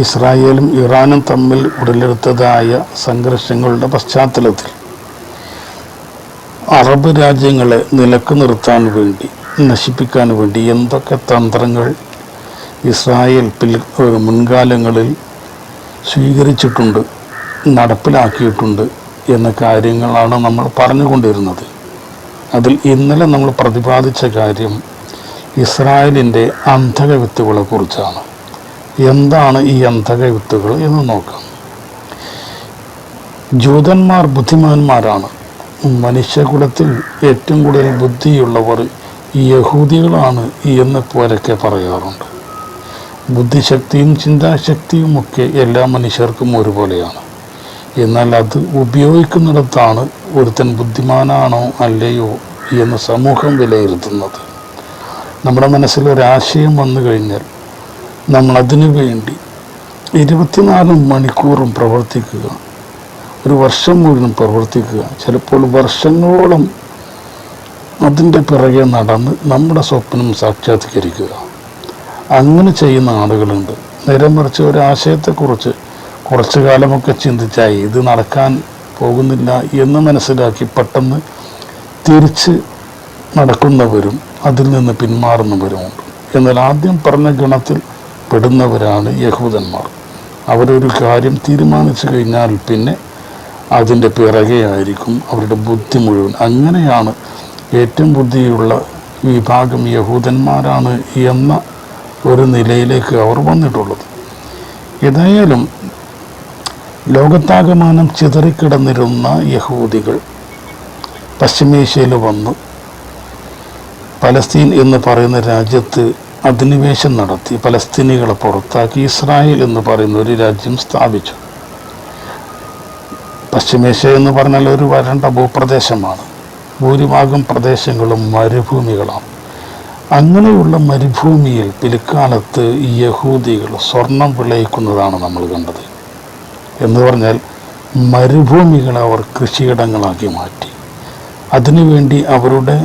ഇസ്രായേലും ഇറാനും തമ്മിൽ ഉടലെടുത്തതായ സംഘർഷങ്ങളുടെ പശ്ചാത്തലത്തിൽ അറബ് രാജ്യങ്ങളെ നിലയ്ക്ക് നിർത്താൻ വേണ്ടി നശിപ്പിക്കാൻ വേണ്ടി എന്തൊക്കെ തന്ത്രങ്ങൾ ഇസ്രായേൽ പിൽ മുൻകാലങ്ങളിൽ സ്വീകരിച്ചിട്ടുണ്ട് നടപ്പിലാക്കിയിട്ടുണ്ട് എന്ന കാര്യങ്ങളാണ് നമ്മൾ പറഞ്ഞുകൊണ്ടിരുന്നത്. അതിൽ ഇന്നലെ നമ്മൾ പ്രതിപാദിച്ച കാര്യം ഇസ്രായേലിന്റെ അന്ധകവിത്തുകളെക്കുറിച്ചാണ്. വിത്തുകളെ കുറിച്ചാണ് എന്താണ് ഈ അന്ധക വിത്തുകൾ എന്ന് നോക്കാം. ജൂതന്മാർ ബുദ്ധിമാന്മാരാണ്. മനുഷ്യകുലത്തിൽ ഏറ്റവും കൂടുതൽ ബുദ്ധിയുള്ളവർ യഹൂദികളാണ് എന്ന് പോലൊക്കെ പറയാറുണ്ട്. ബുദ്ധിശക്തിയും ചിന്താശക്തിയും ഒക്കെ എല്ലാ മനുഷ്യർക്കും ഒരുപോലെയാണ്. എന്നാൽ അത് ഉപയോഗിക്കുന്നിടത്താണ് ഒരുത്തൻ ബുദ്ധിമാനാണോ അല്ലയോ എന്ന് സമൂഹം വിലയിരുത്തുന്നത്. നമ്മുടെ മനസ്സിൽ ഒരാശയം വന്നു കഴിഞ്ഞാൽ നമ്മൾ അതിനു വേണ്ടി ഇരുപത്തിനാല് മണിക്കൂറും പ്രവർത്തിക്കുക. ഒരു വർഷം മുഴുവൻ പ്രവർത്തിക്കുക. ചിലപ്പോൾ വർഷങ്ങളോളം അതിന്റെ പിറകെ നടന്ന് നമ്മുടെ സ്വപ്നം സാക്ഷാത്കരിക്കുക. അങ്ങനെ ചെയ്യുന്ന ആളുകളുണ്ട്. നേരെ മറിച്ച് ഒരാശയത്തെക്കുറിച്ച് കുറച്ചു കാലമൊക്കെ ചിന്തിച്ചായി ഇത് നടക്കാൻ പോകുന്നില്ല എന്ന് മനസ്സിലാക്കി പെട്ടെന്ന് തിരിച്ച് നടക്കുന്നവരും അതിൽ നിന്ന് പിന്മാറുന്നവരുമുണ്ട്. എന്നാൽ ആദ്യം പറഞ്ഞ ഗണത്തിൽ പെടുന്നവരാണ് യഹൂദന്മാർ. അവരൊരു കാര്യം തീരുമാനിച്ചു കഴിഞ്ഞാൽ പിന്നെ അതിന്റെ പിറകെ ആയിരിക്കും അവരുടെ ബുദ്ധി മുഴുവൻ. അങ്ങനെയാണ് ഏറ്റവും ബുദ്ധിയുള്ള വിഭാഗം യഹൂദന്മാരാണ് എന്ന ഒരു നിലയിലേക്ക് അവർ വന്നിട്ടുള്ളത്. ഏതായാലും ലോകത്താകമാനം ചിതറിക്കിടന്നിരുന്ന യഹൂദികൾ പശ്ചിമേഷ്യയിൽ വന്ന്. പലസ്തീൻ എന്ന് പറയുന്ന രാജ്യത്ത് അധിനിവേശം നടത്തി പലസ്തീനികളെ പുറത്താക്കി ഇസ്രായേൽ എന്ന് പറയുന്ന ഒരു രാജ്യം സ്ഥാപിച്ചു. പശ്ചിമേഷ്യ എന്ന് പറഞ്ഞാൽ ഒരു വരണ്ട ഭൂപ്രദേശമാണ്. ഭൂരിഭാഗം പ്രദേശങ്ങളും മരുഭൂമികളാണ്. അങ്ങനെയുള്ള മരുഭൂമിയിൽ പിൽക്കാലത്ത് യഹൂദികൾ സ്വർണം വിളയിക്കുന്നതാണ് നമ്മൾ കണ്ടത്. എന്ന് പറഞ്ഞാൽ മരുഭൂമികൾ അവർ കൃഷിയിടങ്ങളാക്കി മാറ്റി. അതിനുവേണ്ടി അവരുടെ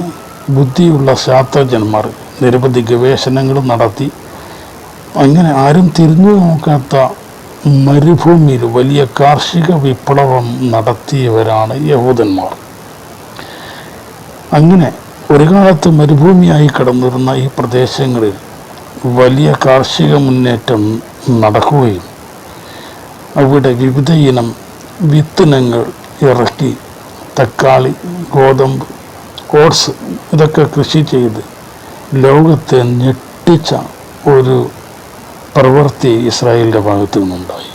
ബുദ്ധിയുള്ള ശാസ്ത്രജ്ഞന്മാർ നിരവധി ഗവേഷണങ്ങളും നടത്തി. അങ്ങനെ ആരും തിരിഞ്ഞു നോക്കാത്ത മരുഭൂമിയിൽ വലിയ കാർഷിക വിപ്ലവം നടത്തിയവരാണ് യഹൂദന്മാർ. അങ്ങനെ ഒരു കാലത്ത് മരുഭൂമിയായി കിടന്നിരുന്ന ഈ പ്രദേശങ്ങളിൽ വലിയ കാർഷിക മുന്നേറ്റം നടക്കുകയും അവിടെ വിവിധ ഇനം വിത്തിനങ്ങൾ ഇറക്കി തക്കാളി ഗോതമ്പ് ഓട്സ് ഇതൊക്കെ കൃഷി ചെയ്ത് ലോകത്തെ ഞെട്ടിച്ച ഒരു പ്രവൃത്തി ഇസ്രായേലിന്റെ ഭാഗത്തു നിന്നുണ്ടായി.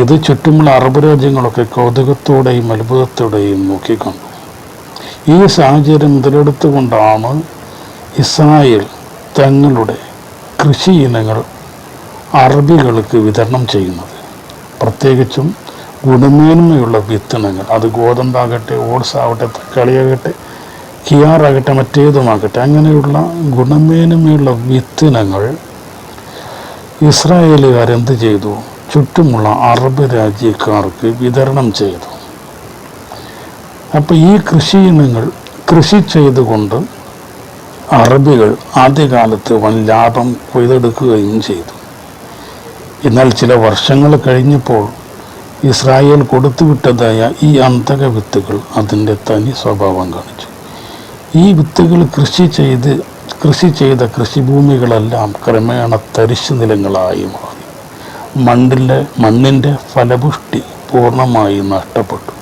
ഇത് ചുറ്റുമുള്ള അറബ് രാജ്യങ്ങളൊക്കെ കൗതുകത്തോടെയും അത്ഭുതത്തോടെയും നോക്കിക്കണ്ടു. ഈ സാഹചര്യം മുതലെടുത്തുകൊണ്ടാണ് ഇസ്രായേൽ തങ്ങളുടെ കൃഷി ഇനങ്ങൾ അറബികൾക്ക് വിതരണം ചെയ്യുന്നത്. പ്രത്യേകിച്ചും ഗുണമേന്മയുള്ള വിത്തിനങ്ങൾ അത് ഗോതമ്പാകട്ടെ ഓട്സ് ആവട്ടെ തക്കാളിയാകട്ടെ കിയാറാകട്ടെ മറ്റേതുമാകട്ടെ അങ്ങനെയുള്ള ഗുണമേന്മയുള്ള വിത്തിനങ്ങൾ ഇസ്രായേലുകാർ എന്ത് ചെയ്തു? ചുറ്റുമുള്ള അറബ് രാജ്യക്കാർക്ക് വിതരണം ചെയ്തു. അപ്പോൾ ഈ കൃഷി ഇനങ്ങൾ കൃഷി ചെയ്തുകൊണ്ട് അറബികൾ ആദ്യകാലത്ത് വൻ ലാഭം കൊയ്തെടുക്കുകയും ചെയ്തു. എന്നാൽ ചില വർഷങ്ങൾ കഴിഞ്ഞപ്പോൾ ഇസ്രായേൽ കൊടുത്തുവിട്ടതായ ഈ അന്തക വിത്തുകൾ അതിന്റെ തനി സ്വഭാവം കാണിച്ചു. ഈ വിത്തുകൾ കൃഷി ചെയ്ത് കൃഷി ചെയ്ത കൃഷിഭൂമികളെല്ലാം ക്രമേണ തരിശു നിലങ്ങളായി മാറി. മണ്ണിലെ മണ്ണിന്റെ ഫലപുഷ്ടി പൂർണമായി നഷ്ടപ്പെട്ടു.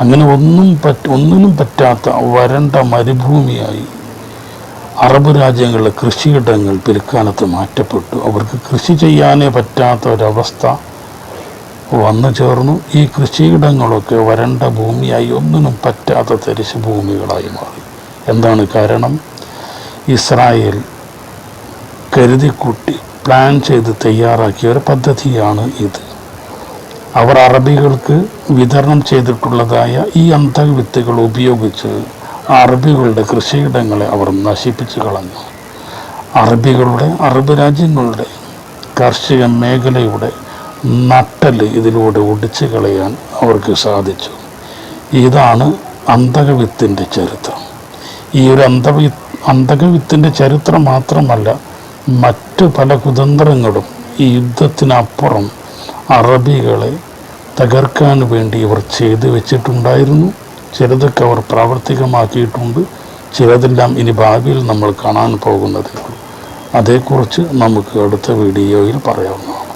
അങ്ങനെ ഒന്നും പറ്റ ഒന്നിനും പറ്റാത്ത വരണ്ട മരുഭൂമിയായി അറബ് രാജ്യങ്ങളിലെ കൃഷിയിടങ്ങൾ പിൽക്കാലത്ത് മാറ്റപ്പെട്ടു. അവർക്ക് കൃഷി ചെയ്യാനേ പറ്റാത്ത ഒരവസ്ഥ വന്നു ചേർന്നു. ഈ കൃഷിയിടങ്ങളൊക്കെ വരണ്ട ഭൂമിയായി ഒന്നിനും പറ്റാത്ത തരിശു ഭൂമികളായി മാറി. എന്താണ് കാരണം? ഇസ്രായേൽ കരുതിക്കൂട്ടി പ്ലാൻ ചെയ്ത് തയ്യാറാക്കിയ ഒരു പദ്ധതിയാണ് ഇത്. അവർ അറബികൾക്ക് വിതരണം ചെയ്തിട്ടുള്ളതായ ഈ അന്തവിത്തുകൾ ഉപയോഗിച്ച് അറബികളുടെ കൃഷിയിടങ്ങളെ അവർ നശിപ്പിച്ചു കളഞ്ഞു. അറബികളുടെ അറബ് രാജ്യങ്ങളുടെ കാർഷിക മേഖലയുടെ നട്ടൽ ഇതിലൂടെ ഒടിച്ചു കളയാൻ അവർക്ക് സാധിച്ചു. ഇതാണ് അന്തകവിത്തിന്റെ ചരിത്രം. ഈ ഒരു അന്തവി അന്തകവിത്തിന്റെ ചരിത്രം മാത്രമല്ല മറ്റു പല കുതന്ത്രങ്ങളും ഈ യുദ്ധത്തിനപ്പുറം അറബികളെ തകർക്കാൻ വേണ്ടി ഇവർ ചെയ്തു വെച്ചിട്ടുണ്ടായിരുന്നു. ചിലതൊക്കെ അവർ പ്രാവർത്തികമാക്കിയിട്ടുണ്ട്. ചിലതെല്ലാം ഇനി ഭാവിയിൽ നമ്മൾ കാണാൻ പോകുന്നതേ ഉള്ളൂ. അതേക്കുറിച്ച് നമുക്ക് അടുത്ത വീഡിയോയിൽ പറയാവുന്നതാണ്.